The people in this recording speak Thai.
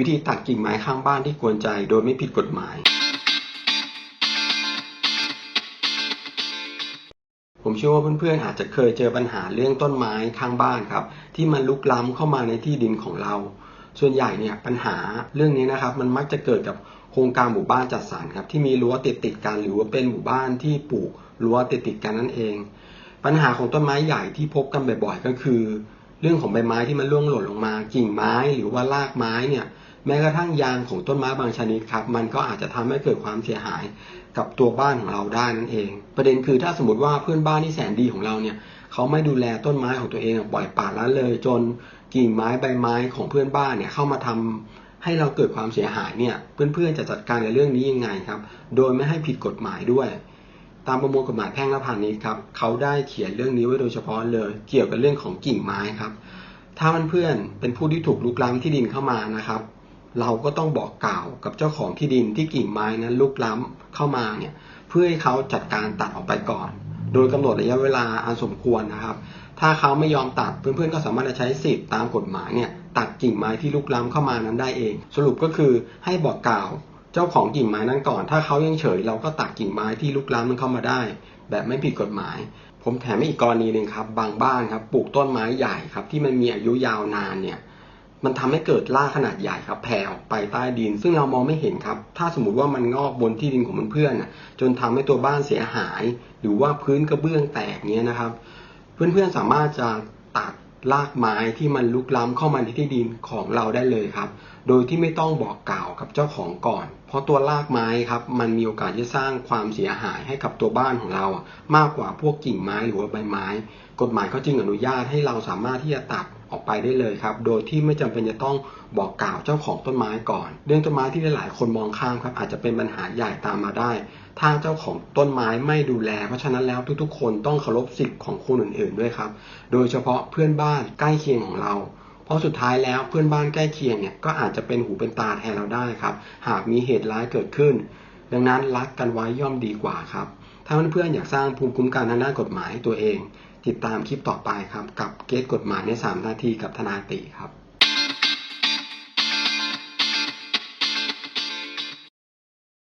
วิธีตัดกิ่งไม้ข้างบ้านที่กวนใจโดยไม่ผิดกฎหมาย ผมเชื่อว่าเพื่อนๆอาจจะเคยเจอปัญหาเรื่องต้นไม้ข้างบ้านครับ ที่มันลุกล้ำเข้ามาในที่ดินของเรา ส่วนใหญ่เนี่ยปัญหาเรื่องนี้นะครับ มันมักจะเกิดกับโครงการหมู่บ้านจัดสรรครับ ที่มีรั้วติดติดกันหรือว่าเป็นหมู่บ้านที่ปลูกรั้วติดติดกันนั่นเอง ปัญหาของต้นไม้ใหญ่ที่พบกันบ่อยๆ ก็คือ เรื่องของใบไม้ที่มันร่วงหล่นลงมา กิ่งไม้หรือว่ารากไม้เนี่ย แม้กระทั่งยางของต้นไม้บางชนิดครับ มันก็อาจจะทำให้เกิดความเสียหายกับตัวบ้านของเราได้นั่นเอง ประเด็นคือถ้าสมมติว่าเพื่อนบ้านที่แสนดีของเราเนี่ยเขาไม่ดูแลต้นไม้ของตัวเองปล่อยป่าละเลย จนกิ่งไม้ใบไม้ของเพื่อนบ้านเนี่ยเข้ามาทำให้เราเกิดความเสียหายเนี่ย เพื่อนๆจะจัดการกับเรื่องนี้ยังไงครับ โดยไม่ให้ผิดกฎหมายด้วย ตามประมวลกฎหมายแพ่งและพาณิชย์ครับเขาได้เขียนเรื่องนี้ไว้โดยเฉพาะเลย เกี่ยวกับเรื่องของกิ่งไม้ครับ ถ้าเพื่อนๆเป็นผู้ที่ถูกลุกล้ำที่ดินเข้ามานะครับ เราก็ต้องบอกกล่าวกับเจ้าของที่ดินที่กิ่งไม้นั้นลุกล้ำเข้ามาเนี่ยเพื่อให้เขาจัดการตัดออกไปก่อน โดยกำหนดระยะเวลาอันสมควรนะครับ ถ้าเขาไม่ยอมตัดเพื่อนๆก็สามารถจะใช้สิทธิ์ตามกฎหมายเนี่ยตัดกิ่งไม้ที่ลุกล้ำเข้ามานั้นได้เอง สรุปก็คือให้บอกกล่าวเจ้าของกิ่งไม้นั้นก่อน ถ้าเขายังเฉย เราก็ตัดกิ่งไม้ที่ลุกล้ำมันเข้ามาได้ แบบไม่ผิดกฎหมาย ผมแถมให้อีกกรณีหนึ่งครับ บางบ้านครับ ปลูกต้นไม้ใหญ่ครับ ที่มันมีอายุยาวนานเนี่ย มันทำให้เกิดล่าขนาดใหญ่ครับแผ่ออกไปใต้ดิน ซึ่งเรามองไม่เห็นครับ ถ้าสมมติว่ามันงอกบนที่ดินของเพื่อนๆจนทำให้ตัวบ้านเสียหาย หรือว่าพื้นกระเบื้องแตกเนี้ยนะครับ เพื่อนๆสามารถจะตัดรากไม้ที่มันลุกล้ำเข้ามาในที่ดินของเราได้เลยครับ โดยที่ไม่ต้องบอกกล่าว กับเจ้าของก่อน เพราะตัวรากไม้ครับมันมีโอกาสจะสร้างความเสียหายให้กับตัวบ้านของเราอะมากกว่าพวกกิ่งไม้หรือว่าใบไม้ กฎหมายเขาจึงอนุญาตให้เราสามารถที่จะตัดออกไปได้เลยครับ โดยที่ไม่จำเป็นจะต้องบอกกล่าวเจ้าของต้นไม้ก่อน เรื่องต้นไม้ที่หลายๆคนมองข้ามครับอาจจะเป็นปัญหาใหญ่ตามมาได้ ถ้าเจ้าของต้นไม้ไม่ดูแล เพราะฉะนั้นแล้วทุกๆ คนต้องเคารพสิทธิ์ของคนอื่นๆด้วยครับ โดยเฉพาะเพื่อนบ้านใกล้เคียงของเรา ราะสุดท้ายแล้วเพื่อนบ้านใกล้เคียงเนี่ยก็อาจจะเป็นหูเป็นตาแทนเราได้ครับ หากมีเหตุร้ายเกิดขึ้น ดังนั้นรักกันไว้ย่อมดีกว่าครับ ถ้าเพื่อนๆอยากสร้างภูมิคุ้มกันทางด้านกฎหมายให้ตัวเอง ติดตามคลิปต่อไปครับ กับเกตกฎหมายใน 3 นาทีกับทนาติครับ